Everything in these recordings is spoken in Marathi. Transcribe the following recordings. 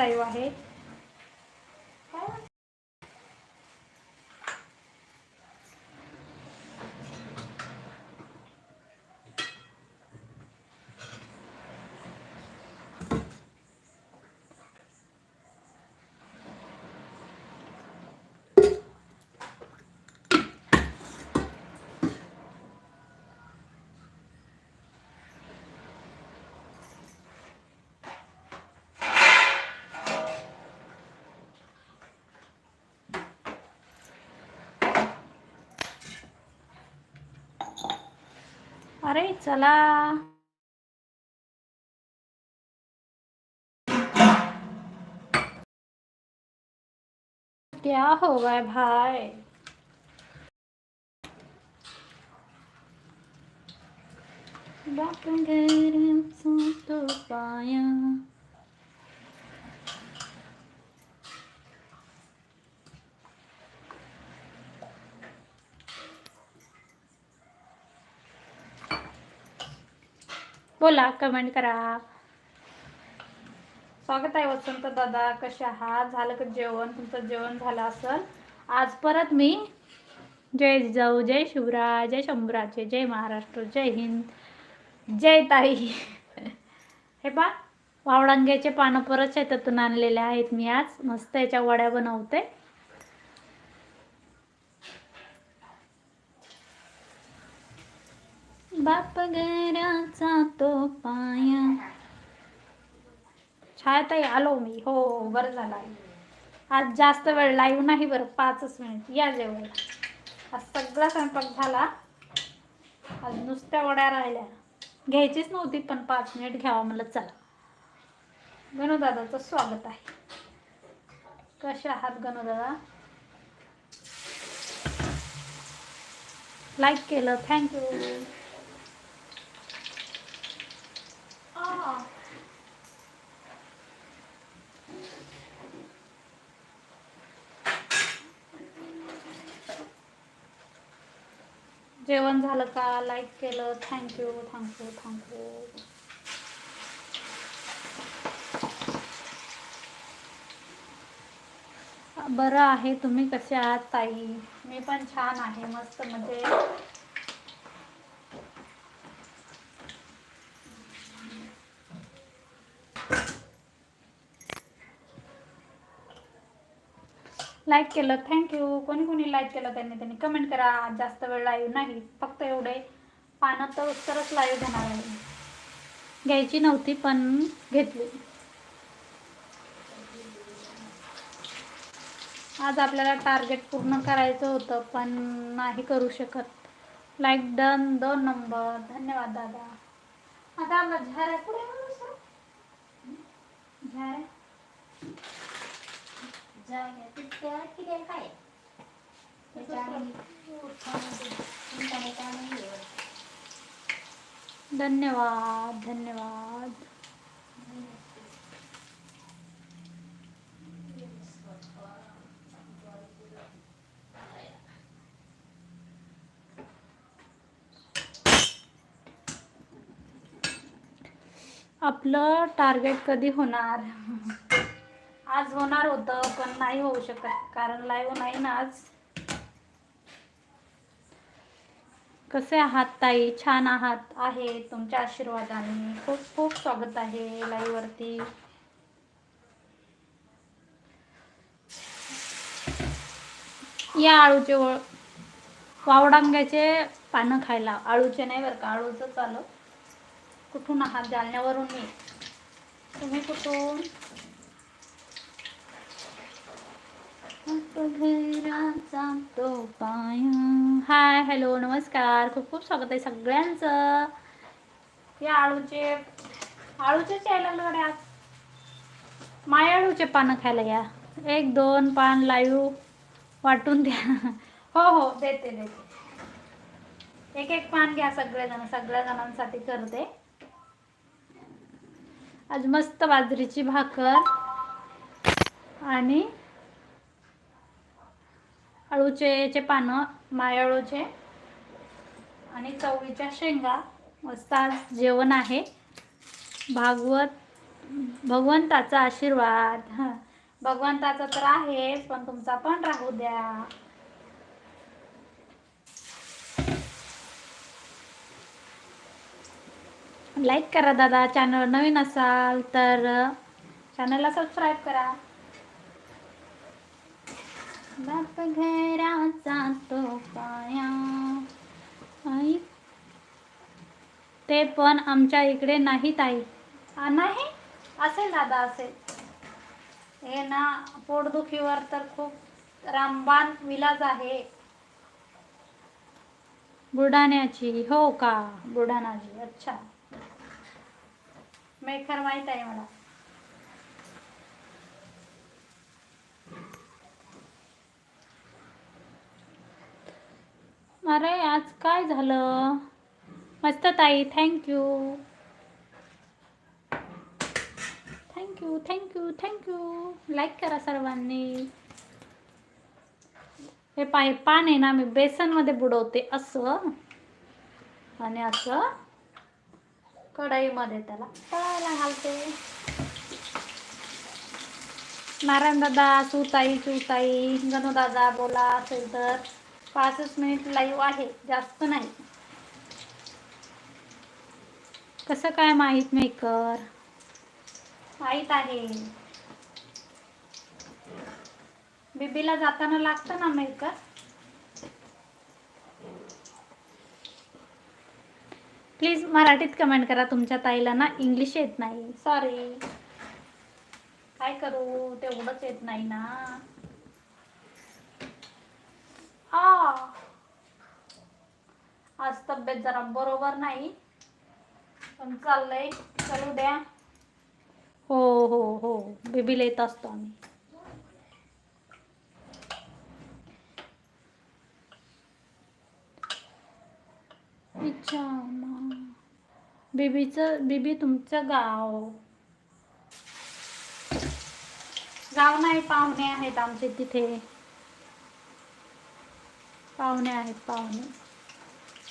लाईव्ह आहे. अरे चला. क्या हो गए भाई? बाप घर सो तो पाया। बोला कमेंट करा. स्वागत आहे वसंत दादा कसे आहात? झालं का जेवण? तुमचं जेवण झालं असेल? आज परत मी जय जिजाऊ जय शिवराय जय शंभराचे जय महाराष्ट्र जय हिंद जय ताई. हे पा वावडांग्याचे पानं परत शेतातून आणलेले आहेत मी आज. मस्त याच्या वड्या बनवते. बाप घराचा तो पाया. छायाताई आलो मी. हो, हो, हो बरं झालं आहे. आज जास्त वेळ लाईव्ह नाही बरं पाचच मिनिट या जेवायला. आज सगळा स्वयंपाक झाला. आज नुसत्या वड्या राहिल्या. घ्यायचीच नव्हती पण पाच मिनिट घ्यावा मला चला. गणूदादाचं स्वागत आहे. कसे आहात गणूदादा? लाईक केलं. थँक्यू जेवण झालं का? लाईक केलं. थँक्यू थँक्यू थँक्यू बरं आहे. तुम्ही कसे आहात ताई? मी पण छान आहे. मस्त म्हणजे लाईक केलं थँक्यू कोणी कोणी लाईक केलं त्यांनी त्यांनी कमेंट करा. आज जास्त वेळ लाईव्ह नाही फक्त एवढे पानं तर तरच लाईव्ह घेणार आहे. घ्यायची नव्हती पण घेतली. आज आपल्याला टार्गेट पूर्ण करायचं होतं पण नाही करू शकत. लाईक डन दोन नंबर धन्यवाद दादा. आता आपला झाऱ्या पुढे आणू किती आहे काय त्याच्या आणि इंटरनेट आणि हे. धन्यवाद धन्यवाद आपलं टार्गेट कधी होणार आज होणार होतं पण नाही होऊ शकत कारण लाईव्ह नाही ना आज. कसे आहात ताई? छान आहात? आहे तुमच्या आशीर्वादाने. खूप खूप स्वागत आहे लाईव्हवरती या आळूचे वळ वावडांग्याचे पानं खायला. आळूचे नाही बरं का आळूचं चालं. कुठून आहात? जालन्यावरून मी. तुम्ही कुठून घराचा तो हाय हॅलो नमस्कार. खूप खूप स्वागत आहे सगळ्यांचं. या आळूचे आळूचेच यायला लागले आज माय आळूचे पानं खायला या. एक दोन पान लाईव्ह वाटून द्या. हो हो देते देते. एक एक पान घ्या सगळेजण. सगळ्या जणांसाठी करते. आज मस्त बाजरीची भाकर आणि अळूचे पानं मायाळूचे आणि चवळीच्या शेंगा. मस्त आज जेवण आहे. भागवत भगवंताचा आशीर्वाद. हं. भगवंताचा तर आहेच पण तुमचा पण राहू द्या. लाईक करा दादा चॅनल नवीन असाल तर चॅनलला सबस्क्राईब करा. बाप घराचा तो पाया. आई ते पण आमच्या इकडे नाही ताई नाही? असेल दादा असेल. हे ना पोटदुखीवर तर खूप रामबाण विलाज आहे. बुलढाण्याची हो का? बुलढाणाची अच्छा. मेखर माहीत आहे मला. अरे आज काय झालं? मस्त ताई thank you thank you thank you thank you like करा सर्वांनी. हे पाय पान आहे ना मी बेसनमध्ये बुडवते असं. आणि असं कढईमध्ये त्याला तळायला घालते. नारायण दादा सुताई सुताई गणू दादा बोला असेल तर. पाचच मिनिट लाईव्ह आहे जास्त नाही. कसं काय माहीत मेकर माहीत आहे. बीबीला जाताना लागतं ना मेकर प्लीज मराठीत कमेंट करा. तुमच्या ताईला ना इंग्लिश येत नाही. सॉरी काय करू? तेवढंच येत नाही ना. आ. आज तब्येत जरा बरोबर नाही पण चाललंय. चलू द्या हो हो हो. बेबीला येत असतो आम्ही. अच्छा बेबीचं बेबी तुमचं गाव. गाव नाही पाहुणे आहेत आमचे तिथे. पाहुणे आहेत पाहुणे.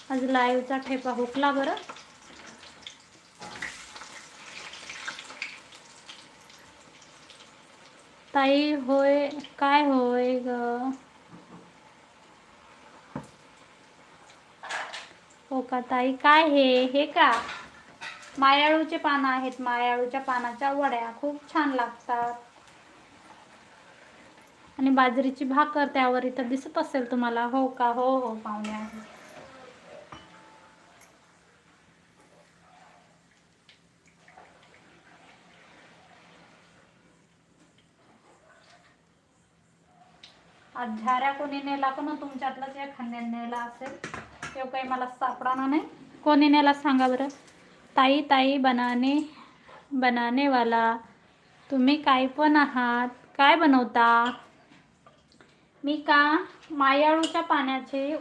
आज लाईव्हचा ठेपा हुकला बरं. ताई होय काय होय ग? हो का ताई काय हे? हे का? मायाळूचे पानं आहेत मायाळूच्या पानाच्या वड्या खूप छान लागतात. आणि बाजरीची भाकर त्यावर इथं दिसत असेल तुम्हाला. हो का? हो हो पाहुणे आहे आज झाऱ्या कोणी नेला का ना तुमच्यातलाच एखाद्याने नेला असेल. तो काही मला सापडाना नाही. कोणी नेला सांगा बरं. ताई ताई बनाने बनाने वाला तुम्ही काय पण आहात. काय बनवता? मी का मायाळूच्या पाण्याचे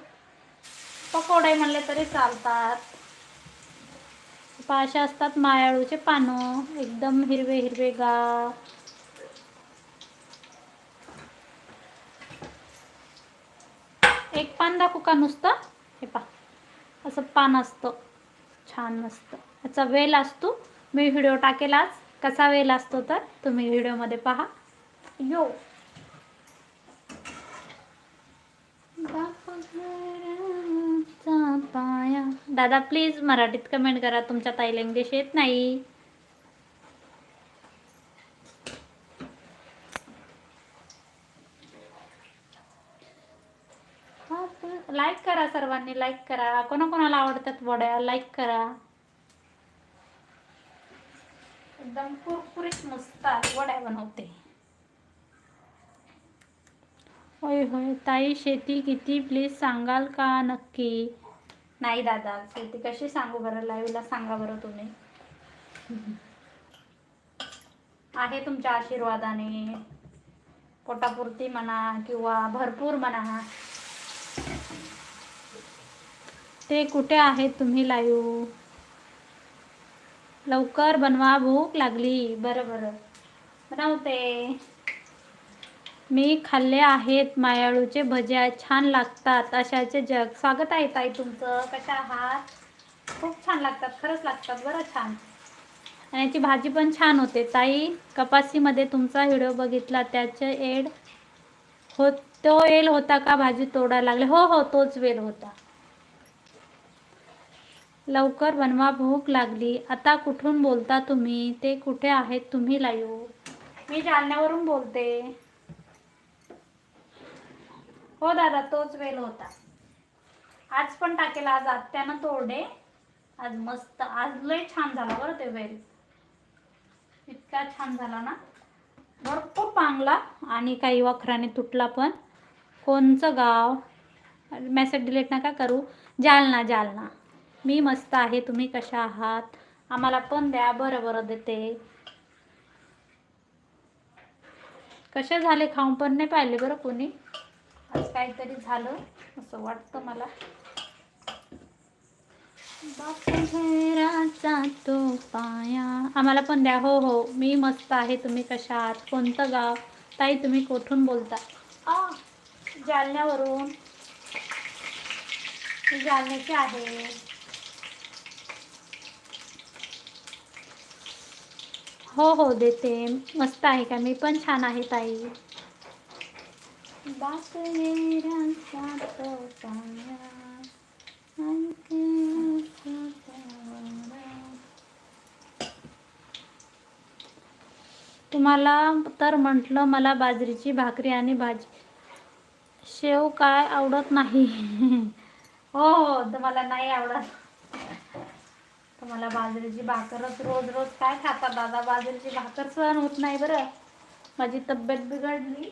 पकोडे म्हणले तरी चालतात. असे असतात मायाळूचे पानं एकदम हिरवे हिरवे गा एक पान दाखवू का नुसतं? हे पा असं पान असतं. छान असतं याचा वेल असतो. मी व्हिडिओ टाकेलाच. कसा वेल असतो तर तुम्ही व्हिडिओमध्ये पहा. यो. पाया. दादा प्लीज मराठीत कमेंट करा. तुमच्या ताईला इंग्लिश येत नाही. लाईक करा सर्वांनी लाईक करा. कोणाकोणाला आवडतात वड्या लाईक करा. एकदम कुरकुरीत मस्त वड्या बनवते. होय होय. ताई शेती किती? प्लीज सांगाल का नक्की? नाही दादा शेती कशी सांगू बरं? लाईव्हला सांगा बरं तुम्ही. आहे तुमच्या आशीर्वादाने. पोटापुरती म्हणा किंवा भरपूर म्हणा. ते कुठे आहेत तुम्ही लाईव्ह? लवकर बनवा भूक लागली. बरं बरं. बनवते मी खाल्ले आहेत मायाळूचे भजे छान लागतात अशाचे जग. स्वागत आहे ताई तुमचं. कशा आहात? खूप छान लागतात खरंच लागतात बरं छान. आणि याची भाजी पण छान होते. ताई कपासीमध्ये तुमचा व्हिडिओ बघितला त्याचे एड हो तो एल होता का भाजी तोडायला लागले? हो हो तोच वेल होता. लवकर बनवा भूक लागली. आता कुठून बोलता तुम्ही? ते कुठे आहेत? तुम्ही लाईव्ह. मी जालन्यावरून बोलते. हो दादा तोच वेल होता. आज पण टाकेल आज आत्यानं तोडे. आज मस्त आज लय छान झाला बरं ते वेल. इतका छान झाला ना. भरपूर पांगला आणि काही वखराने तुटला पण. कोणचं गाव? मेसेज डिलीट नका करू. जालना जालना. मी मस्त आहे तुम्ही कशा आहात? आम्हाला पण द्या बरं बरं देते. कसे झाले खाऊन पण नाही पाहिले बरं कोणी? काहीतरी झालं असं वाटतं मला. तो पाया. आम्हाला पण द्या. हो हो. मी मस्त आहे. तुम्ही कशा आहात? कोणतं गाव? ताई तुम्ही कुठून बोलता? आ जालन्यावरून. जालन्याचे जालन्याची आहे. हो हो देते. मस्त आहे का? मी पण छान आहे ताई. बाप घराचा तो तुम्हाला तर म्हटलं मला बाजरीची भाकरी आणि भाजी. शेव काय आवडत नाही. हो हो तुम्हाला नाही आवडत. तुम्हाला बाजरीची भाकरच रोज रोज काय खाता दादा? बाजरीची भाकर सहन होत नाही बरं. माझी तब्येत बिघडली.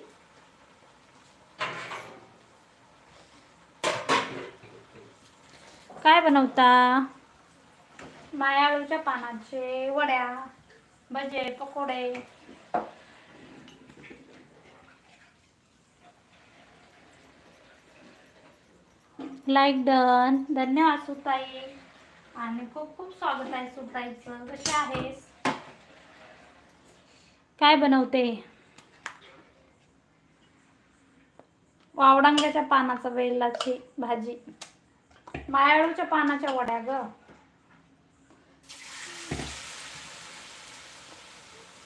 काय बनवता? मायाळूच्या पानाचे वड्या भजे पकोडे. लाईक डन धन्यवाद सुताई. आणि खूप खूप स्वागत आहे सुताईचं. कशी आहेस? काय बनवते? वावडांग्याच्या पानाचा वेलाची भाजी. मायाळूच्या पानाच्या वड्या ग.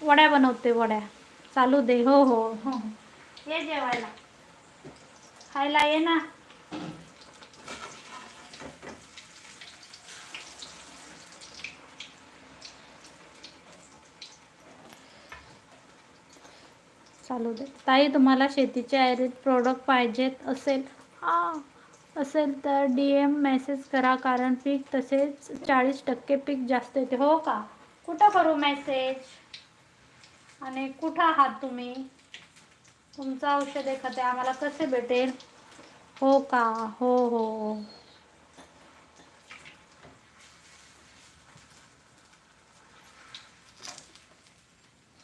वड्या बनवते वड्या. चालू दे. हो हो हो. ये जेवायला. खायला ये ना. चालू दे. ताई तुम्हाला शेतीचे आयुर्वेद प्रोडक्ट पाहिजेत असेल. हा. असेल तर डी एम मेसेज करा कारण पीक तसेच चाळीस टक्के पीक जास्त येते. हो का? कुठं करू मेसेज आणि कुठं आहात तुम्ही? तुमचं औषध एखादं आम्हाला कसे भेटेल? हो का? हो हो.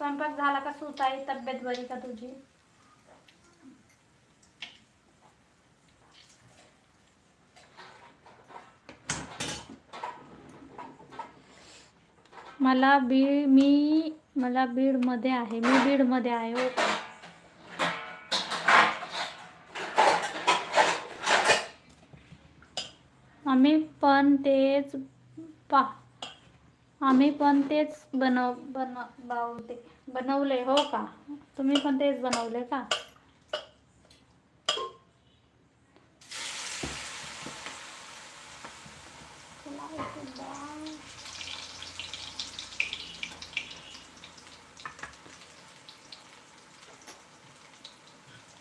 स्वयंपाक झाला का सुताई? तब्येत बरी का तुझी? मला बीड मी मला बीडमध्ये आहे. मी बीडमध्ये आहे हो. का आम्ही पण तेच पा आम्ही पण तेच बनव बनवते. बनवले हो का? तुम्ही पण तेच बनवले का?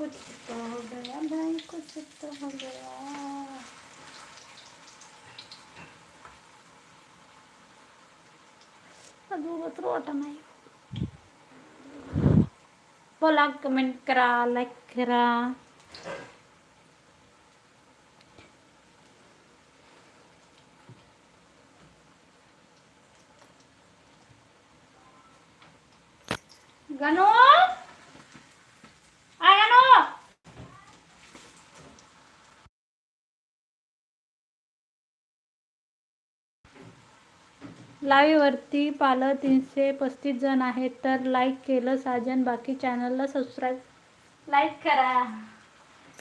कुछ तो हो गया भाई कुछ तो हो गया अजून वाटा नाही बोला कमेंट करा लाईक करा लाईववरती पालं तीनशे पस्तीस जण आहेत तर लाईक केलं साजन. बाकी चॅनलला सबस्क्राईब लाईक करा.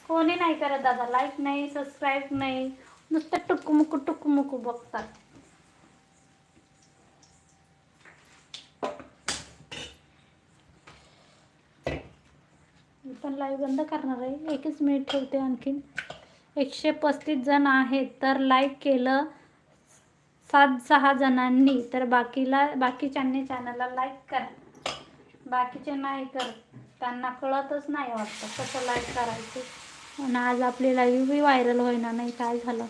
कोणी नाही करत दादा लाईक नाही सबस्क्राईब नाही. नुसतं टुकमुक टुकमुक बघतात. पण लाईव्ह बंद करणार आहे. एकच मिनिट ठेवते आणखीन. एकशे पस्तीस जण आहेत तर लाईक केलं सात सहा जणांनी तर बाकीला बाकीच्यांनी चॅनलला लाईक करा. बाकीचे नाही कर त्यांना कळतच नाही वाटतं कसं लाईक करायचं. आणि आज आपली लाईव्ह बी व्हायरल होईना नाही काय झालं.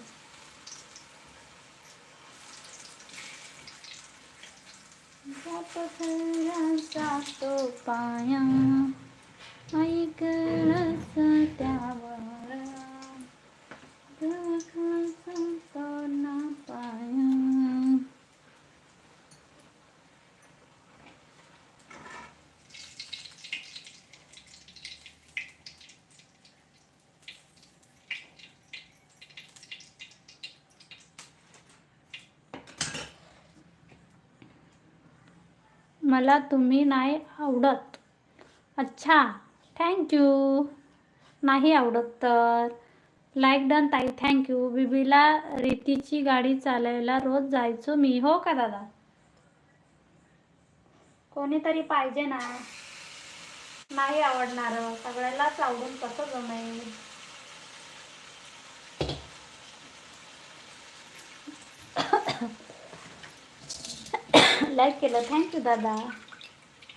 जातो पाया. ऐकलंच त्यावर दुःखाचा तो ना पाया मला तुम्ही नाही आवडत. अच्छा थँक्यू नाही आवडत तर. लाईक डन ताई थँक्यू बिबीला रीतीची गाडी चालायला रोज जायचो मी. हो का दादा? कोणीतरी पाहिजे ना. नाही आवडणार. सगळ्यालाच आवडून कसं जमेल? लाईक केलं. थँक्यू दादा.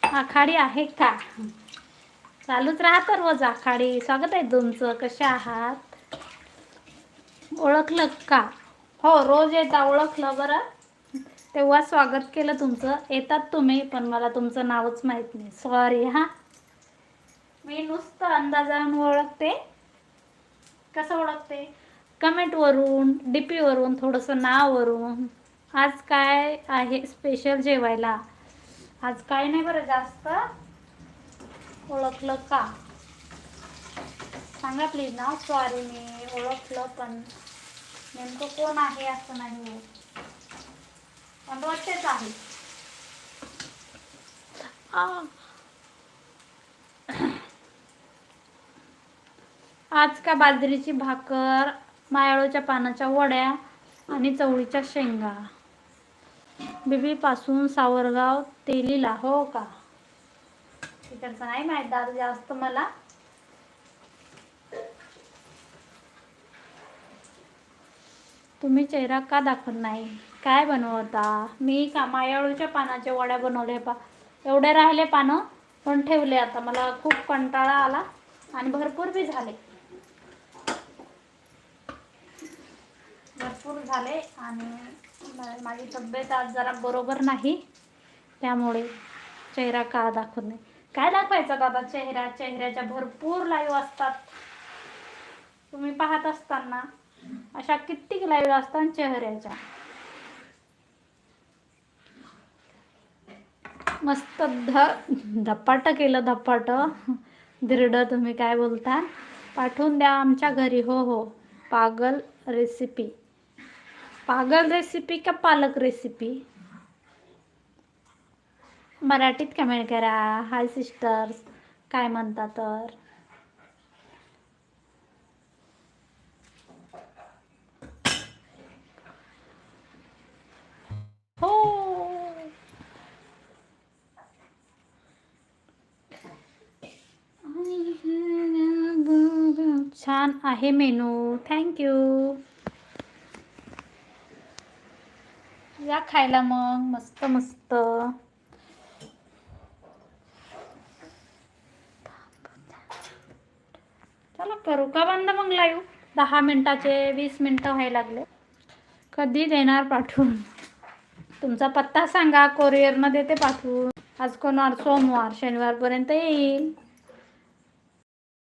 आखाडी आहे का? चालूच राहतं रोज आखाडी. स्वागत आहे तुमचं. कसे आहात? ओळखलं का? हो रोज येता ओळखलं बरं. तेव्हा स्वागत केलं तुमचं. येतात तुम्ही पण मला तुमचं नावच माहीत नाही. सॉरी हां. मी नुसतं अंदाजानं ओळखते. कसं ओळखते? कमेंटवरून डी पीवरून थोडंसं नाववरून. आज काय आहे स्पेशल जेवायला? आज काय नाही बरं जास्त. ओळखलं का? सांगा प्लीज ना सॉरी मी ओळखलं पण नेमकं कोण आहे असं नाही हो पण रोजचेच आहे आज का बाजरीची भाकर मायाळूच्या पानाच्या वड्या आणि चवळीच्या शेंगा? बीबीपासून सावरगाव तेलीला हो का? तिकडचं नाही माहीत दादा जास्त मला. तुम्ही चेहरा का दाखवत नाही? काय बनवता? मी का मायाळूच्या पानाच्या वड्या बनवल्या पा एवढे राहिले पानं पण ठेवले आता. मला खूप कंटाळा आला आणि भरपूर बी झाले. भरपूर झाले आणि माझी तब्येत आज जरा बरोबर नाही. त्यामुळे चेहरा का दाखवत नाही. काय दाखवायचा दादा? चेहरा चेहऱ्याच्या भरपूर लाईव्ह असतात. तुम्ही पाहत असताना अशा कित्येक लाईव्ह असतात चेहऱ्याच्या. मस्त ध धपाट केलं धपाट. धिरड तुम्ही काय बोलता? पाठवून द्या आमच्या घरी. हो हो. पागल रेसिपी पागल रेसिपी का पालक रेसिपी मराठीत कमेंट करा. हाय सिस्टर्स काय म्हणता तर? हो. छान आहे मेनू. थँक्यू या खायला मग मस्त मस्त. चला करू का बंद मग लाईव्ह दहा मिनिटाचे वीस मिनटं व्हायला लागले. कधी देणार पाठवून? तुमचा पत्ता सांगा कोरिअरनं देते पाठवून. आज कोणवार? सोमवार शनिवारपर्यंत येईल.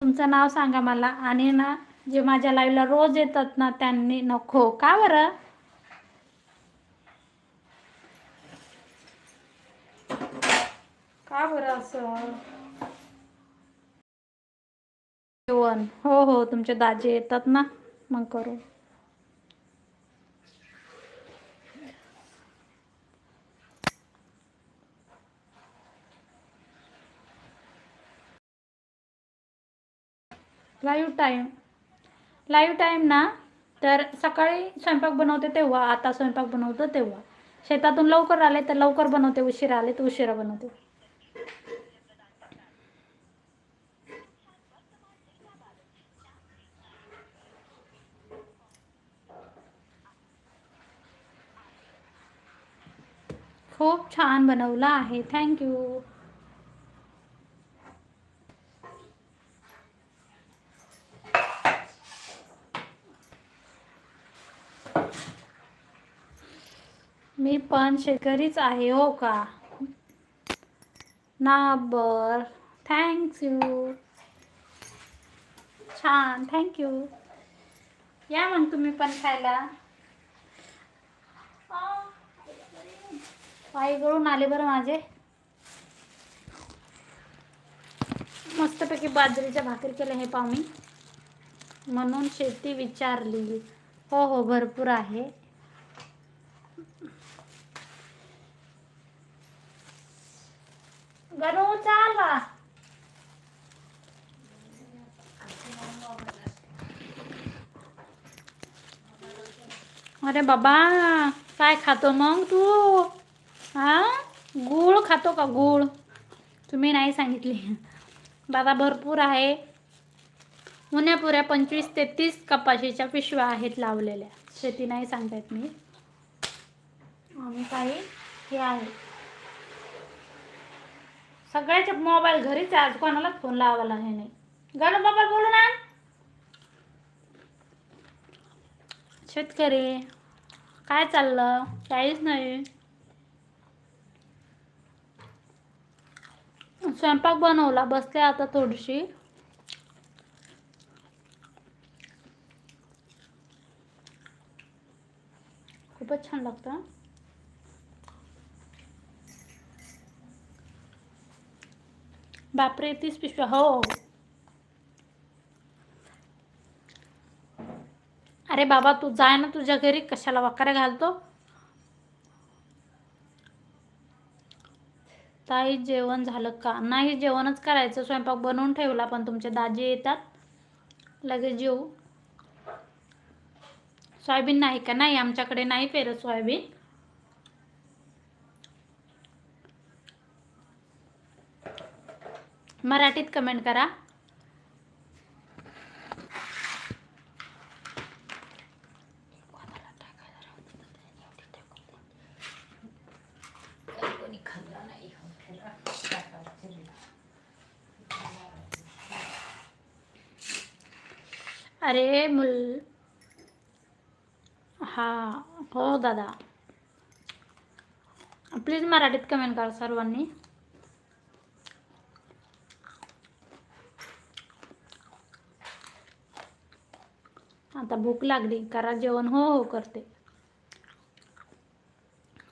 तुमचं नाव सांगा मला. आणि ना जे माझ्या लाईव्हला रोज येतात ना त्यांनी नको. का बरं? का बरं असं? जेवण. हो हो तुमचे दाजे येतात ना मग करू. लाईव्ह टाईम लाईव्ह टाईम ना? तर सकाळी स्वयंपाक बनवते तेव्हा आता स्वयंपाक बनवतो तेव्हा. शेतातून लवकर आले तर लवकर बनवते उशिरा आले तर उशिरा बनवते. खूप छान बनवला आहे. थँक्यू मी पण शेतकरीच आहे हो का? ना बर थँक्स यू छान थँक्यू या मग तुम्ही पण खायला. पाय गळून आले बरं माझे. मस्तपैकी बाजरीच्या भाकरी केल्या हे पाव मी. म्हणून शेती विचारली. हो हो भरपूर आहे. गणू चाल अरे बाबा काय खातो मग तू? हा? गूळ खातो का गूळ? तुम्ही नाही सांगितले. दादा भरपूर आहे. पुऱ्या पंचवीस ते तीस कपाशीच्या पिशव्या आहेत लावलेल्या. शेती नाही सांगतायत मी. आणि काही हे आहे. सगळ्याचे मोबाईल घरीच आज कोणालाच फोन लावायला हे नाही. गणू बाबा बोलू ना. शेतकरी काय चाललं? काहीच नाही. स्वयंपाक बनवला बसले आता थोडीशी. खूपच छान लागतं बापरे तीस पिशव्या हो, हो, हो अरे बाबा तू जाय ना तुझ्या घरी कशाला वाकारे घालतो? ताई जेवण झालं का? नाही जेवणच करायचं. स्वयंपाक बनवून ठेवला पण तुमचे दाजी येतात. लगेच येऊ सोयाबीन नाही का? नाही आमच्याकडे नाही पेरत सोयाबीन. मराठीत कमेंट करा कोणी खाल्लं नाही अरे मुल हा हो दादा. प्लीज मराठीत कमेंट करा सर्वांनी. आता भूक लागली करा जेवण. हो हो करते.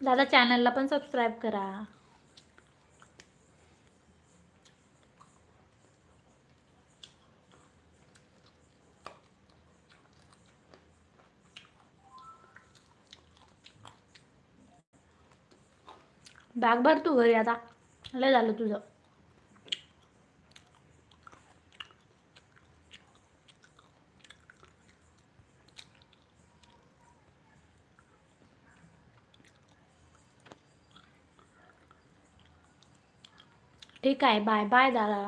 दादा चॅनलला पण सबस्क्राईब करा. बॅग भर तू घरी आता. लय झालं तुझं. ठीक आहे बाय बाय दादा.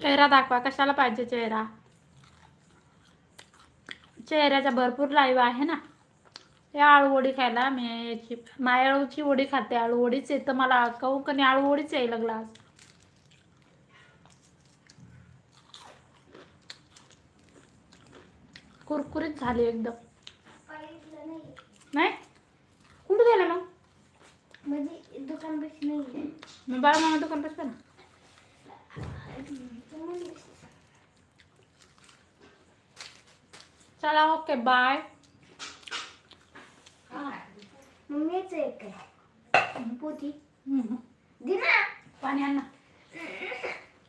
चेहरा दाखवा कशाला पाहिजे चेहरा? चेहऱ्याचा भरपूर लाईव्ह आहे ना. या आळूवडी खायला मी याची मायाळूची वडी खाते आळूवडीच येतं मला कहू कणी आळूवडीच यायला लागला आज कुरकुरीत झाली एकदम. नाही? नाही कुठं गेलं मग? म्हणजे दुकान बस नाही मी बाळा मामा दुकान ना चला ओके बाय मम्मीच आहे काय पोती हम्म. दे ना पाणी आण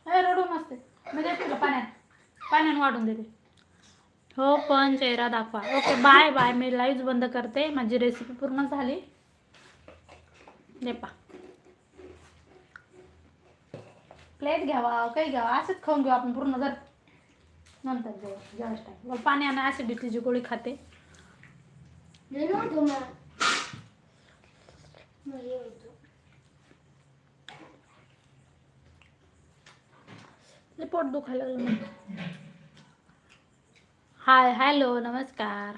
रडू नसते मी देते तुला पाण्यात पाण्यानं वाढून देते हो पण चेहरा दाखवा ओके बाय बाय मी लाईव्ह बंद करते माझी रेसिपी पूर्ण झाली. दे पा प्लेट घ्यावा काही घ्यावा असंच खाऊन घेऊ आपण पूर्ण जर. नंतर जेव्हा जेवायचं टाईम मग पाणी आणि ॲसिडिटीची गोळी खाते. पोट दुखायला लागलं हाय हॅलो नमस्कार.